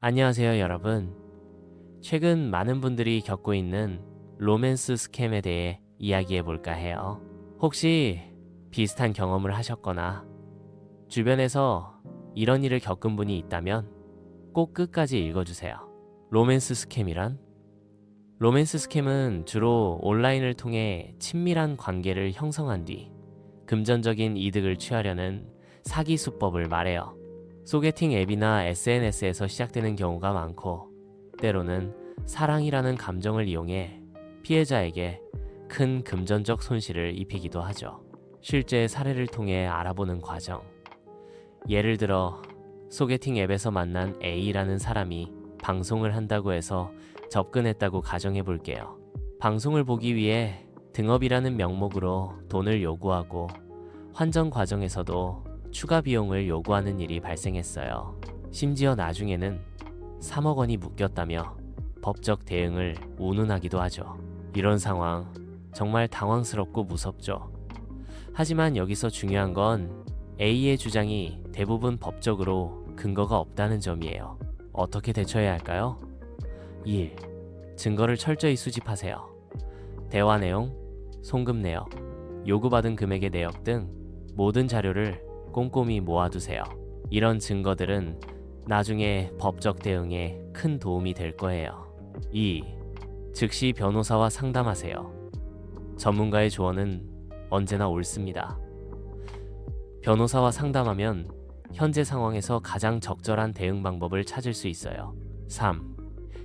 안녕하세요, 여러분. 최근 많은 분들이 겪고 있는 로맨스 스캠에 대해 이야기해 볼까 해요. 혹시 비슷한 경험을 하셨거나 주변에서 이런 일을 겪은 분이 있다면 꼭 끝까지 읽어주세요. 로맨스 스캠이란? 로맨스 스캠은 주로 온라인을 통해 친밀한 관계를 형성한 뒤 금전적인 이득을 취하려는 사기 수법을 말해요. 소개팅 앱이나 SNS에서 시작되는 경우가 많고 때로는 사랑이라는 감정을 이용해 피해자에게 큰 금전적 손실을 입히기도 하죠. 실제 사례를 통해 알아보는 과정. 예를 들어 소개팅 앱에서 만난 A라는 사람이 방송을 한다고 해서 접근했다고 가정해 볼게요. 방송을 보기 위해 등업이라는 명목으로 돈을 요구하고 환전 과정에서도 추가 비용을 요구하는 일이 발생했어요. 심지어 나중에는 3억 원이 묶였다며 법적 대응을 운운하기도 하죠. 이런 상황 정말 당황스럽고 무섭죠. 하지만 여기서 중요한 건 A의 주장이 대부분 법적으로 근거가 없다는 점이에요. 어떻게 대처해야 할까요? 1. 증거를 철저히 수집하세요. 대화 내용, 송금 내역, 요구받은 금액의 내역 등 모든 자료를 꼼꼼히 모아두세요. 이런 증거들은 나중에 법적 대응에 큰 도움이 될 거예요. 2. 즉시 변호사와 상담하세요. 전문가의 조언은 언제나 옳습니다. 변호사와 상담하면 현재 상황에서 가장 적절한 대응 방법을 찾을 수 있어요. 3.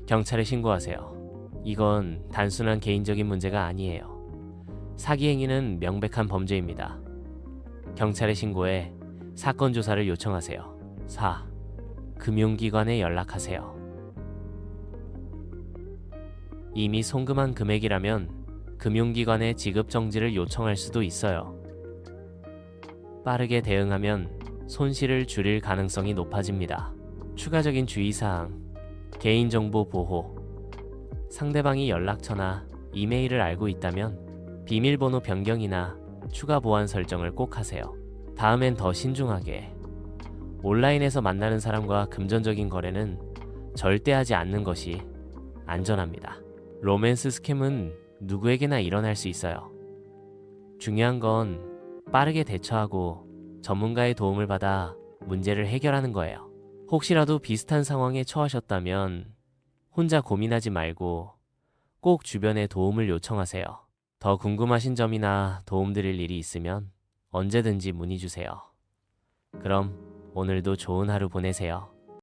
경찰에 신고하세요. 이건 단순한 개인적인 문제가 아니에요. 사기 행위는 명백한 범죄입니다. 경찰에 신고해 사건 조사를 요청하세요. 4. 금융기관에 연락하세요. 이미 송금한 금액이라면 금융기관에 지급 정지를 요청할 수도 있어요. 빠르게 대응하면 손실을 줄일 가능성이 높아집니다. 추가적인 주의사항, 개인정보 보호, 상대방이 연락처나 이메일을 알고 있다면 비밀번호 변경이나 추가 보안 설정을 꼭 하세요. 다음엔 더 신중하게. 온라인에서 만나는 사람과 금전적인 거래는 절대 하지 않는 것이 안전합니다. 로맨스 스캠은 누구에게나 일어날 수 있어요. 중요한 건 빠르게 대처하고 전문가의 도움을 받아 문제를 해결하는 거예요. 혹시라도 비슷한 상황에 처하셨다면 혼자 고민하지 말고 꼭 주변에 도움을 요청하세요. 더 궁금하신 점이나 도움드릴 일이 있으면 언제든지 문의 주세요. 그럼 오늘도 좋은 하루 보내세요.